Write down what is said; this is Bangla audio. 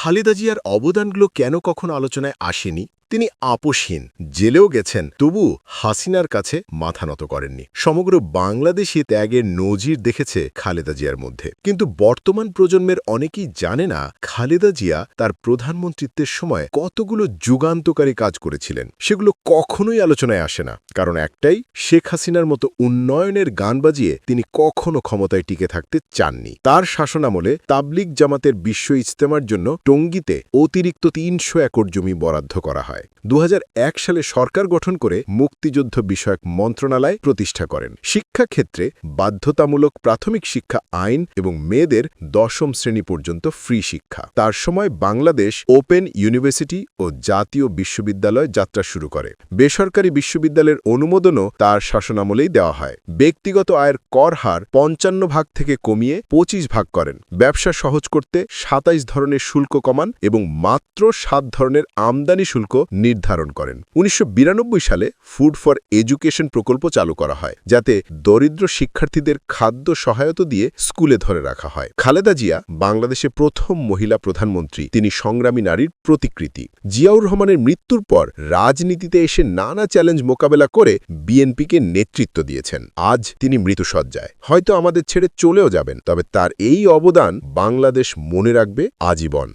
খালেদা জিয়ার অবদানগুলো কেন কখনো আলোচনায় আসেনি? তিনি আপোষহীন, জেলেও গেছেন, তবু হাসিনার কাছে মাথা নত করেননি। সমগ্র বাংলাদেশি ত্যাগের নজির দেখেছে খালেদা জিয়ার মধ্যে। কিন্তু বর্তমান প্রজন্মের অনেকেই জানে না খালেদা জিয়া তার প্রধানমন্ত্রিত্বের সময় কতগুলো যুগান্তকারী কাজ করেছিলেন। সেগুলো কখনোই আলোচনায় আসে না। কারণ একটাই, শেখ হাসিনার মতো উন্নয়নের গান বাজিয়ে তিনি কখনো ক্ষমতায় টিকে থাকতে চাননি। তার শাসনামলে তাবলিগ জামাতের বিশ্ব ইজতেমার জন্য টঙ্গিতে অতিরিক্ত তিনশো একর জমি বরাদ্দ করা হয়। দু হাজার এক সালে সরকার গঠন করে মুক্তিযুদ্ধ বিষয়ক মন্ত্রণালয় প্রতিষ্ঠা করেন। শিক্ষাক্ষেত্রে বাধ্যতামূলক প্রাথমিক শিক্ষা আইন এবং মেয়েদের দশম শ্রেণি পর্যন্ত ফ্রি শিক্ষা। তার সময় বাংলাদেশ ওপেন ইউনিভার্সিটি ও জাতীয় বিশ্ববিদ্যালয় যাত্রা শুরু করে। বেসরকারি বিশ্ববিদ্যালয়ের অনুমোদনও তার শাসনামলেই দেওয়া হয়। ব্যক্তিগত আয়ের কর হার পঞ্চান্ন ভাগ থেকে কমিয়ে পঁচিশ ভাগ করেন। ব্যবসা সহজ করতে সাতাইশ ধরনের শুল্ক কমান এবং মাত্র সাত ধরনের আমদানি শুল্ক নির্ধারণ করেন। উনিশশো বিরানব্বই সালে ফুড ফর এডুকেশন প্রকল্প চালু করা হয়, যাতে দরিদ্র শিক্ষার্থীদের খাদ্য সহায়তা দিয়ে স্কুলে ধরে রাখা হয়। খালেদা জিয়া বাংলাদেশে প্রথম মহিলা প্রধানমন্ত্রী, তিনি সংগ্রামী নারীর প্রতিকৃতি। জিয়াউর রহমানের মৃত্যুর পর রাজনীতিতে এসে নানা চ্যালেঞ্জ মোকাবেলা করে বিএনপিকে নেতৃত্ব দিয়েছেন। আজ তিনি মৃত্যুসজ্জায় হয়তো আমাদের ছেড়ে চলেও যাবেন, তবে তার এই অবদান বাংলাদেশ মনে রাখবে আজীবন।